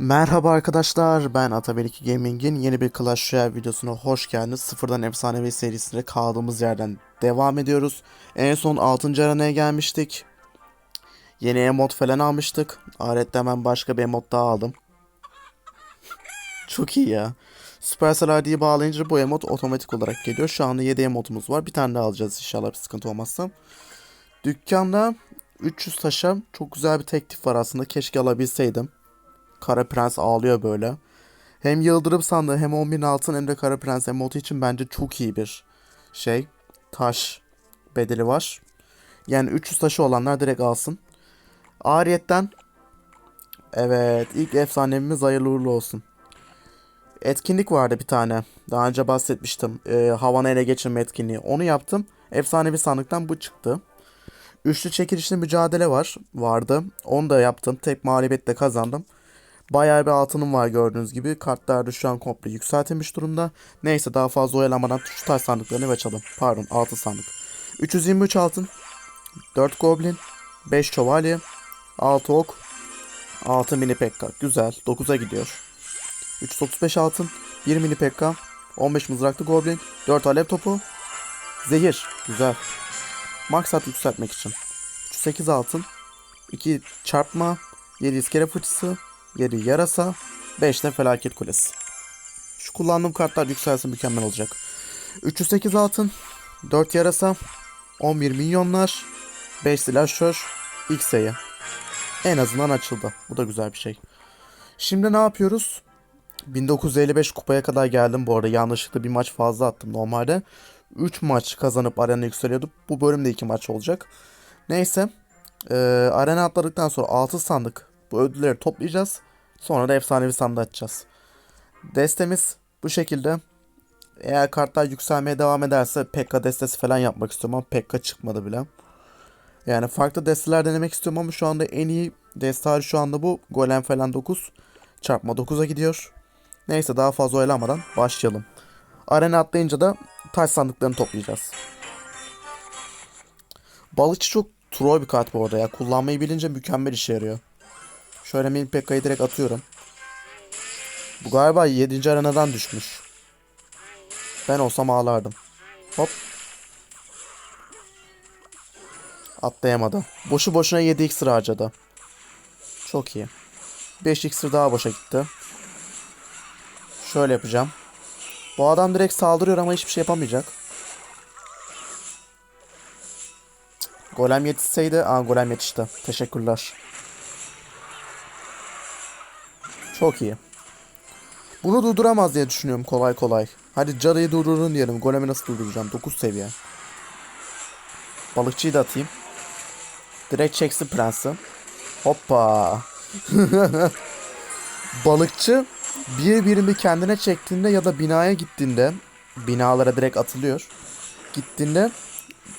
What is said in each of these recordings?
Merhaba arkadaşlar, ben Atabelik Gaming'in yeni bir Clash Royale videosuna hoş geldiniz. Sıfırdan Efsanevi serisine kaldığımız yerden devam ediyoruz. En son 6. aranaya gelmiştik. Yeni emot falan almıştık. Alet'te hemen başka bir emot daha aldım. Çok iyi ya. Supercell ID'yi bağlayınca bu emot otomatik olarak geliyor. Şu anda 7 emotumuz var. Bir tane daha alacağız inşallah bir sıkıntı olmazsa. Dükkanda 300 taşa çok güzel bir teklif var aslında. Keşke alabilseydim. Kara Prens ağlıyor böyle. Hem Yıldırım sandığı hem 10.000 altın hem de Kara Prens emotu için bence çok iyi bir şey. Taş bedeli var. Yani 300 taşı olanlar direkt alsın. Ariyetten evet ilk efsanemiz hayırlı uğurlu olsun. Etkinlik vardı bir tane. Daha önce bahsetmiştim. Ee, Havana ele geçirme etkinliği. Onu yaptım. Efsanevi sandıktan bu çıktı. Üçlü çekilişli mücadele var. Vardı. Onu da yaptım. Tek mağlubiyetle kazandım. Bayağı bir altınım var gördüğünüz gibi. Kartlar da şu an komple yükseltilmiş durumda. Neyse daha fazla oyalamadan şu taş sandıklarını açalım. Pardon 6 sandık. 323 altın. 4 goblin. 5 şövalye. 6 ok. 6 mini pekka. Güzel. 9'a gidiyor. 335 altın. 1 mini pekka. 15 mızraklı goblin. 4 alev topu. Zehir. Güzel. Maksat yükseltmek için. 308 altın. 2 çarpma. 7 iskele fıçısı. 7 yarasa, 5 de felaket kulesi. Şu kullandığım kartlar yükselsin mükemmel olacak. 308 altın, 4 yarasa, 11 milyonlar, 5 silahşör, sayı. En azından açıldı. Bu da güzel bir şey. Şimdi ne yapıyoruz? 1955 kupaya kadar geldim bu arada. Yanlışlıkla bir maç fazla attım normalde. 3 maç kazanıp arena yükseliyorduk. Bu bölümde 2 maç olacak. Neyse. Ee, arena atladıktan sonra 6 sandık bu ödülleri toplayacağız. Sonra da efsanevi sandığı açacağız. Destemiz bu şekilde. Eğer kartlar yükselmeye devam ederse Pekka destesi falan yapmak istiyorum ama Pekka çıkmadı bile. Yani farklı desteler denemek istiyorum ama şu anda en iyi deste şu anda bu. Golem falan 9. Çarpma 9'a gidiyor. Neyse daha fazla oyalanmadan başlayalım. Arena atlayınca da taş sandıklarını toplayacağız. Balıkçı çok troll bir kart bu arada ya. Kullanmayı bilince mükemmel işe yarıyor. Şöyle Mini Pekka'yı direkt atıyorum. Bu galiba 7. arenadan düşmüş. Ben olsam ağlardım. Hop. Atlayamadı. Boşu boşuna 7 iksir harcadı. Çok iyi. 5 iksir daha boşa gitti. Şöyle yapacağım. Bu adam direkt saldırıyor ama hiçbir şey yapamayacak. Golem yetişseydi... Aa golem yetişti. Teşekkürler. Çok iyi. Bunu durduramaz diye düşünüyorum kolay kolay. Hadi Cara'yı durdurun diyelim. Golemi nasıl durduracağım? 9 seviye. Balıkçıyı da atayım. Direkt çeksin prensi. Hoppa. Balıkçı bir birimi kendine çektiğinde ya da binaya gittiğinde binalara direkt atılıyor. Gittiğinde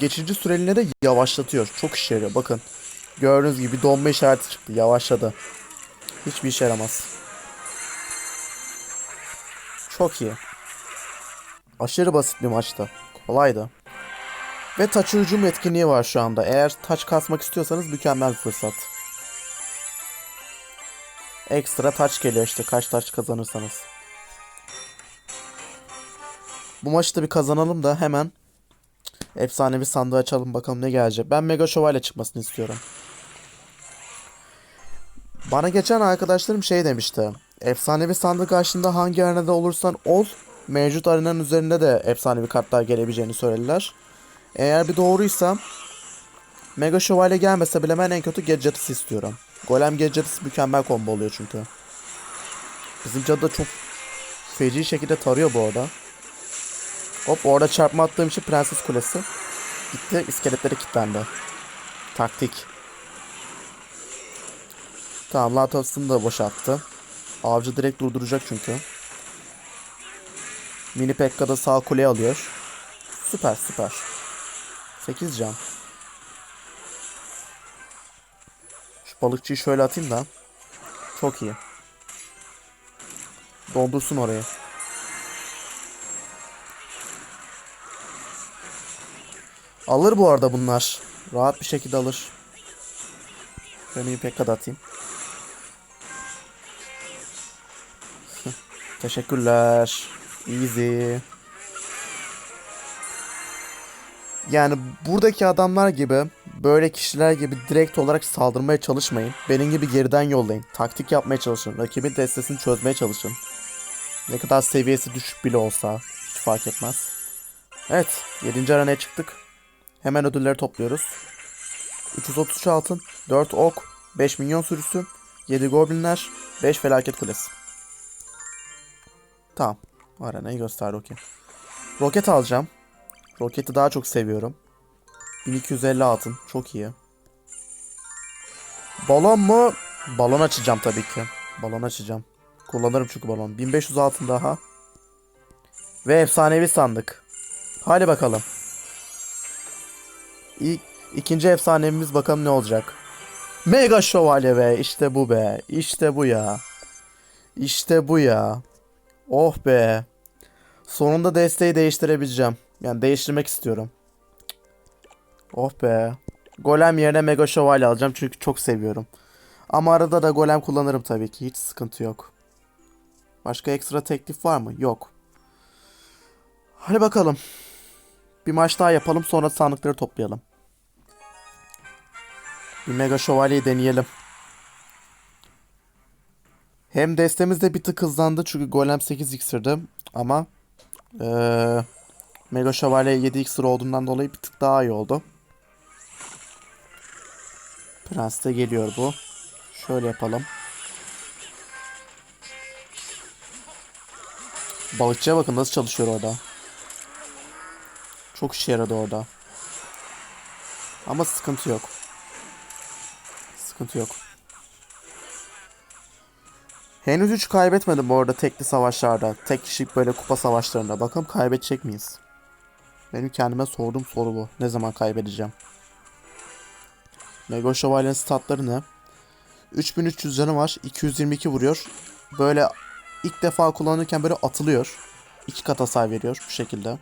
geçici süreliğine de yavaşlatıyor. Çok işe yarıyor. Bakın. Gördüğünüz gibi donma işareti çıktı. Yavaşladı. Hiçbir işe yaramaz. Çok iyi. Aşırı basit bir maçtı. Kolaydı. Ve taç hücum etkinliği var şu anda. Eğer taç kasmak istiyorsanız mükemmel bir fırsat. Ekstra taç geliyor işte kaç taç kazanırsanız. Bu maçı da bir kazanalım da hemen efsanevi sandığı açalım bakalım ne gelecek. Ben Mega Şövalye çıkmasını istiyorum. Bana geçen arkadaşlarım şey demişti. Efsanevi sandık açtığında hangi arenada olursan ol mevcut arenanın üzerinde de efsanevi kartlar gelebileceğini söylediler. Eğer bir doğruysa Mega Şövalye gelmese bile ben en kötü Gadget'ı istiyorum. Golem Gadget'ı mükemmel combo oluyor çünkü. Bizim cadı da çok feci şekilde tarıyor bu arada. Hop orada çarpma attığım için Prenses Kulesi gitti iskeletleri kilitlendi. Taktik. Tamam Latovs'unu da boşalttı. Avcı direkt durduracak çünkü. Mini Pekka da sağ kule alıyor. Süper süper. 8 can. Şu balıkçıyı şöyle atayım da. Çok iyi. Doldursun orayı. Alır bu arada bunlar. Rahat bir şekilde alır. Ben Pekka da atayım. Teşekkürler. Easy. Yani buradaki adamlar gibi, böyle kişiler gibi direkt olarak saldırmaya çalışmayın. Benim gibi geriden yollayın. Taktik yapmaya çalışın. Rakibin destesini çözmeye çalışın. Ne kadar seviyesi düşük bile olsa hiç fark etmez. Evet, 7. arenaya çıktık. Hemen ödülleri topluyoruz. 333 altın, 4 ok, 5 minyon sürüsü, 7 goblinler, 5 felaket kulesi. Tamam. Arenayı göster okey. Roket alacağım. Roketi daha çok seviyorum. 1250 altın. Çok iyi. Balon mu? Balon açacağım tabii ki. Balon açacağım. Kullanırım çünkü balon. 1500 altın daha. Ve efsanevi sandık. Hadi bakalım. İlk, ikinci efsanemiz bakalım ne olacak. Mega şövalye be. İşte bu be. İşte bu ya. İşte bu ya. Oh be. Sonunda desteği değiştirebileceğim. Yani değiştirmek istiyorum. Oh be. Golem yerine Mega Şövalye alacağım çünkü çok seviyorum. Ama arada da golem kullanırım tabii ki. Hiç sıkıntı yok. Başka ekstra teklif var mı? Yok. Hadi bakalım. Bir maç daha yapalım sonra sandıkları toplayalım. Bir Mega Şövalyeyi deneyelim. Hem destemiz de bir tık hızlandı çünkü Golem 8 iksirdi ama eee Mega Şövalye 7 iksir olduğundan dolayı bir tık daha iyi oldu. Prens de geliyor bu. Şöyle yapalım. Balıkçıya bakın nasıl çalışıyor orada. Çok işe yaradı orada. Ama sıkıntı yok. Sıkıntı yok. Henüz hiç kaybetmedim bu arada tekli savaşlarda. Tek kişilik böyle kupa savaşlarında. Bakalım kaybedecek miyiz? Benim kendime sorduğum soru bu. Ne zaman kaybedeceğim? Mega Şövalye'nin statları ne? 3300 canı var. 222 vuruyor. Böyle ilk defa kullanırken böyle atılıyor. İki kat hasar veriyor bu şekilde.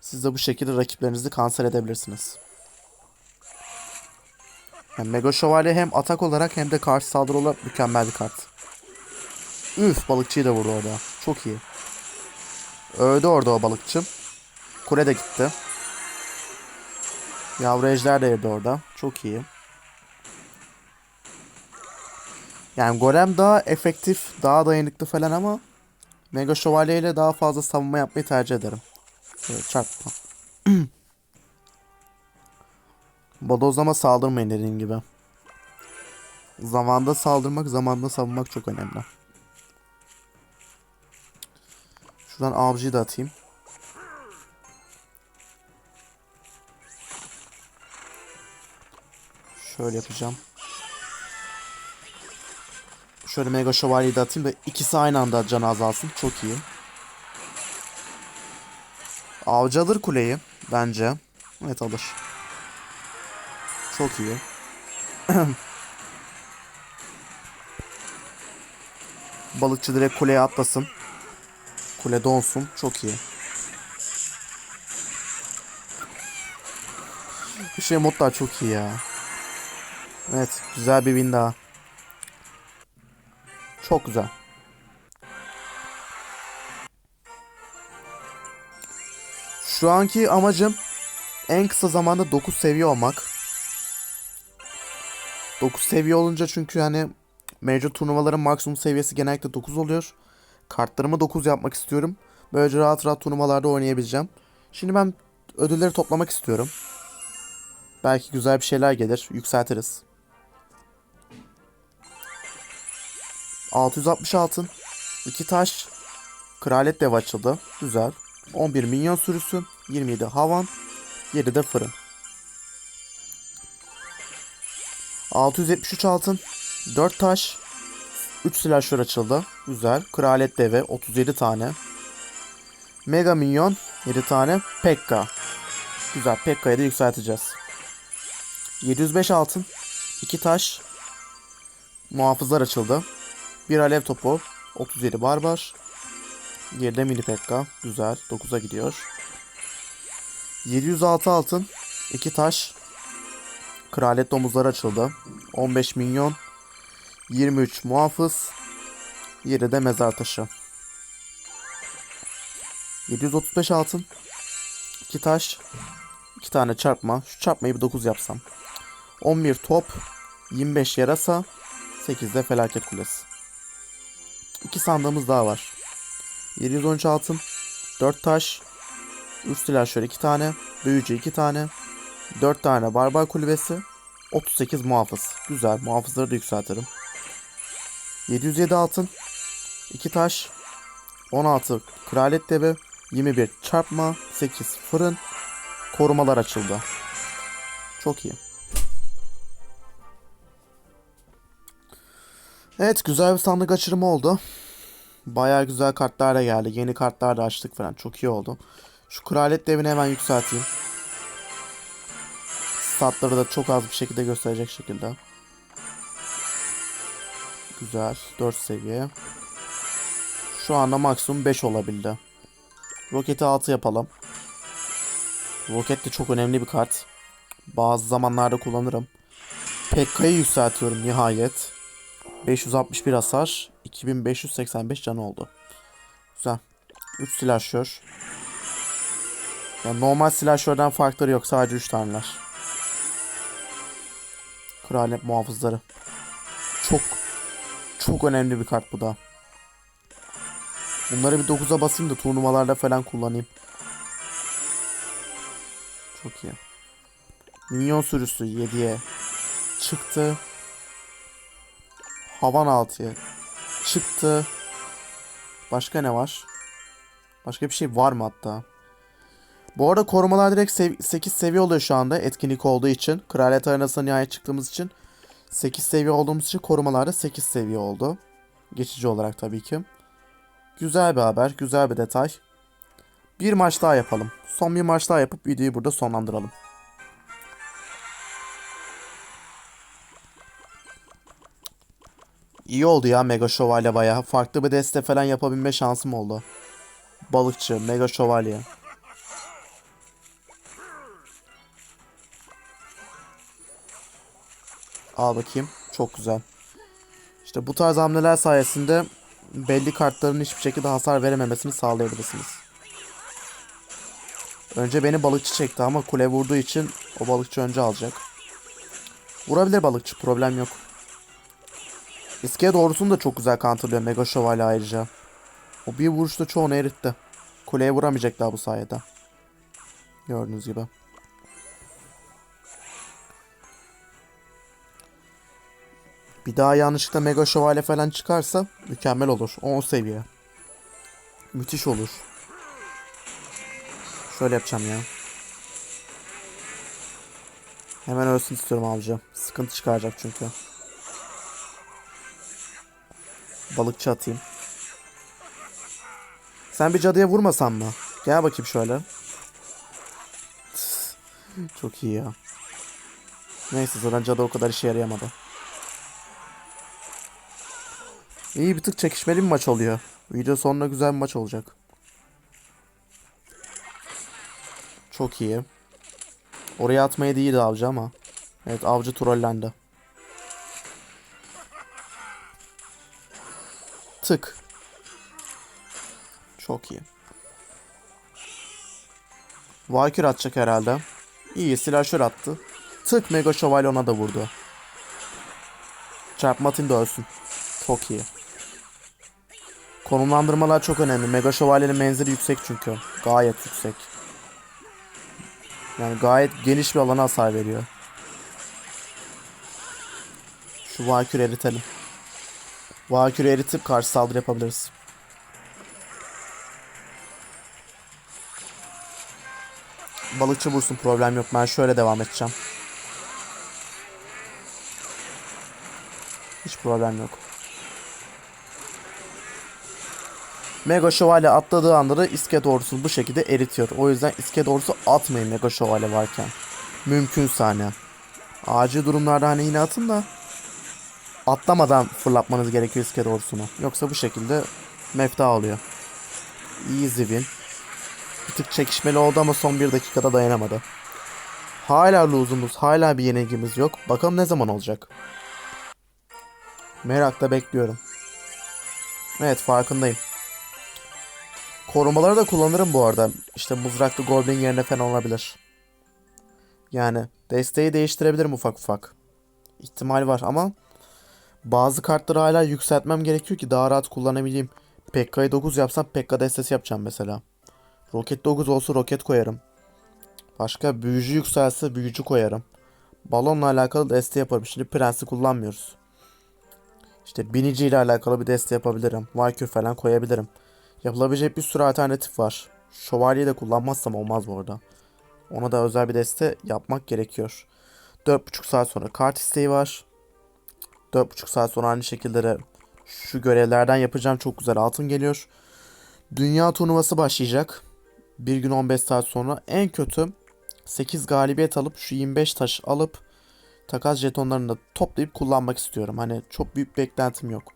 Siz de bu şekilde rakiplerinizi kanser edebilirsiniz. Yani Mega Şövalye hem atak olarak hem de karşı saldırı olarak mükemmel bir kart. Üf balıkçıyı da vurdu orada. Çok iyi. Öldü orada o balıkçı. Kule de gitti. Yavru ejder de yedi orada. Çok iyi. Yani golem daha efektif, daha dayanıklı falan ama Mega Şövalye ile daha fazla savunma yapmayı tercih ederim. Evet, çarpma. Bodozlama saldırmayın dediğim gibi. Zamanda saldırmak, zamanda savunmak çok önemli. Şuradan avcıyı da atayım. Şöyle yapacağım. Şöyle Mega Şövalyeyi de atayım da ikisi aynı anda can azalsın. Çok iyi. Avcı alır kuleyi bence. Evet alır. Çok iyi. Balıkçı direkt kuleye atlasın. Kule donsun. Çok iyi. Bu şey modlar çok iyi ya. Evet. Güzel bir win daha. Çok güzel. Şu anki amacım en kısa zamanda 9 seviye olmak. 9 seviye olunca çünkü hani mevcut turnuvaların maksimum seviyesi genellikle 9 oluyor. Kartlarımı 9 yapmak istiyorum. Böylece rahat rahat turnuvalarda oynayabileceğim. Şimdi ben ödülleri toplamak istiyorum. Belki güzel bir şeyler gelir. Yükseltiriz. 660 altın. 2 taş. Kralet dev açıldı. Güzel. 11 minyon sürüsü. 27 havan. 7 de fırın. 673 altın. 4 taş. 3 silahşör açıldı. Güzel. Kralet deve 37 tane. Mega minyon 7 tane. Pekka. Güzel. Pekka'yı da yükselteceğiz. 705 altın. 2 taş. Muhafızlar açıldı. Bir alev topu. 37 barbar. Geride mini pekka. Güzel. 9'a gidiyor. 706 altın. 2 taş. Kralet domuzları açıldı. 15 milyon. 23 muhafız. Yeri de mezar taşı. 735 altın. 2 taş. 2 tane çarpma. Şu çarpmayı bir 9 yapsam. 11 top. 25 yarasa. 8 de felaket kulesi. 2 sandığımız daha var. 713 altın. 4 taş. 3 silahşör 2 tane. Büyücü 2 tane. 4 tane barbar kulübesi. 38 muhafız. Güzel. Muhafızları da yükseltirim. 707 altın. 2 taş. 16 kraliyet devi. 21 çarpma. 8 fırın. Korumalar açıldı. Çok iyi. Evet güzel bir sandık açılımı oldu. Bayağı güzel kartlar da geldi. Yeni kartlar da açtık falan. Çok iyi oldu. Şu kraliyet devini hemen yükselteyim. Statları da çok az bir şekilde gösterecek şekilde. Güzel. 4 seviye. Şu anda maksimum 5 olabildi. Roketi 6 yapalım. Roket de çok önemli bir kart. Bazı zamanlarda kullanırım. Pekka'yı yükseltiyorum nihayet. 561 hasar. 2585 canı oldu. Güzel. 3 silahşör. Yani normal silahşörden farkları yok. Sadece 3 taneler. Kraliyet muhafızları. Çok çok önemli bir kart bu da. Bunları bir 9'a basayım da turnuvalarda falan kullanayım. Çok iyi. Minyon sürüsü 7'ye çıktı. Havan 6'ya çıktı. Başka ne var? Başka bir şey var mı hatta? Bu arada korumalar direkt sev- 8 seviye oluyor şu anda etkinlik olduğu için. Kraliyet arenasına nihayet çıktığımız için 8 seviye olduğumuz için korumalar da 8 seviye oldu. Geçici olarak tabii ki. Güzel bir haber, güzel bir detay. Bir maç daha yapalım. Son bir maç daha yapıp videoyu burada sonlandıralım. İyi oldu ya Mega Şövalye bayağı. Farklı bir deste falan yapabilme şansım oldu. Balıkçı, Mega Şövalye. Al bakayım. Çok güzel. İşte bu tarz hamleler sayesinde belli kartların hiçbir şekilde hasar verememesini sağlayabilirsiniz. Önce beni balıkçı çekti ama kule vurduğu için o balıkçı önce alacak. Vurabilir balıkçı problem yok. İskele doğrusunu da çok güzel counterlıyor Mega Şövalye ayrıca. O bir vuruşta çoğunu eritti. Kuleye vuramayacak daha bu sayede. Gördüğünüz gibi. Bir daha yanlışlıkla Mega Şövalye falan çıkarsa mükemmel olur. 10 seviye. Müthiş olur. Şöyle yapacağım ya. Hemen ölsün istiyorum abici. Sıkıntı çıkaracak çünkü. Balıkçı atayım. Sen bir cadıya vurmasan mı? Gel bakayım şöyle. Çok iyi ya. Neyse zaten cadı o kadar işe yarayamadı. İyi bir tık çekişmeli bir maç oluyor. Video sonunda güzel bir maç olacak. Çok iyi. Oraya atmaya değildi avcı ama. Evet avcı trollendi. Tık. Çok iyi. Valkür atacak herhalde. İyi silahşör attı. Tık Mega Şövalye ona da vurdu. Çarpmatın da ölsün. Çok iyi. Konumlandırmalar çok önemli. Mega Şövalye'nin menzili yüksek çünkü. Gayet yüksek. Yani gayet geniş bir alana hasar veriyor. Şu Valkür eritelim. Valkür'ü eritip karşı saldırı yapabiliriz. Balıkçı vursun problem yok. Ben şöyle devam edeceğim. Hiç problem yok. Mega Şövalye atladığı anda da iskelet ordusunu bu şekilde eritiyor. O yüzden iskelet ordusu atmayın Mega Şövalye varken. Mümkünse hani. Acil durumlarda hani yine atın da atlamadan fırlatmanız gerekiyor iskelet ordusunu. Yoksa bu şekilde mefta oluyor. Easy win. Bir tık çekişmeli oldu ama son bir dakikada dayanamadı. Hala lose'umuz, hala bir yenilgimiz yok. Bakalım ne zaman olacak. Merakla bekliyorum. Evet farkındayım. Korumaları da kullanırım bu arada. İşte mızraklı goblin yerine falan olabilir. Yani desteği değiştirebilirim ufak ufak. İhtimal var ama bazı kartları hala yükseltmem gerekiyor ki daha rahat kullanabileyim. Pekka'yı 9 yapsam Pekka destesi yapacağım mesela. Roket 9 olsa roket koyarım. Başka büyücü yükselse büyücü koyarım. Balonla alakalı deste yaparım. Şimdi prensi kullanmıyoruz. İşte binici ile alakalı bir deste yapabilirim. Valkür falan koyabilirim. Yapılabilecek bir sürü alternatif var. Şövalyeyi de kullanmazsam olmaz bu arada. Ona da özel bir deste yapmak gerekiyor. 4,5 saat sonra kart isteği var. 4,5 saat sonra aynı şekilde de şu görevlerden yapacağım çok güzel altın geliyor. Dünya turnuvası başlayacak. Bir gün 15 saat sonra en kötü 8 galibiyet alıp şu 25 taş alıp takas jetonlarını da toplayıp kullanmak istiyorum. Hani çok büyük beklentim yok.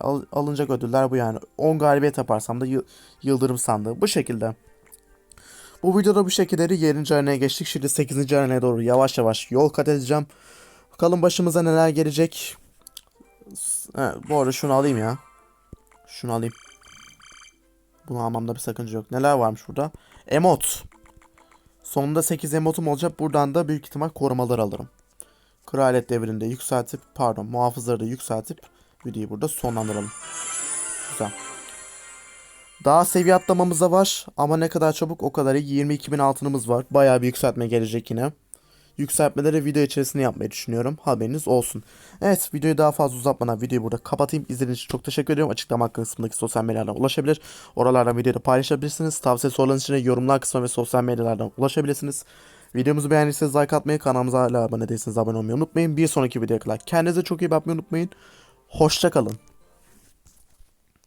Al- alınacak ödüller bu yani. 10 galibiyet yaparsam da yı- yıldırım sandığı. Bu şekilde. Bu videoda bu şekilleri 7. arenaya geçtik. Şimdi 8. arenaya doğru yavaş yavaş yol kat edeceğim. Bakalım başımıza neler gelecek. He, bu arada şunu alayım ya. Şunu alayım. Bunu almamda bir sakınca yok. Neler varmış burada? Emot. Sonunda 8 emotum olacak. Buradan da büyük ihtimal korumalar alırım. Kraliyet devrinde yükseltip pardon muhafızları da yükseltip videoyu burada sonlandıralım. Güzel. Daha seviye atlamamız da var ama ne kadar çabuk o kadar iyi. 22.000 altınımız var. Bayağı bir yükseltme gelecek yine. Yükseltmeleri video içerisinde yapmayı düşünüyorum. Haberiniz olsun. Evet videoyu daha fazla uzatmadan videoyu burada kapatayım. İzlediğiniz için çok teşekkür ediyorum. Açıklama kısmındaki sosyal medyalardan ulaşabilir. Oralardan videoyu da paylaşabilirsiniz. Tavsiye sorularınız için yorumlar kısmına ve sosyal medyalardan ulaşabilirsiniz. Videomuzu beğendiyseniz like atmayı, kanalımıza hala abone değilseniz abone olmayı unutmayın. Bir sonraki videoya kadar kendinize çok iyi bakmayı unutmayın. Hoşçakalın.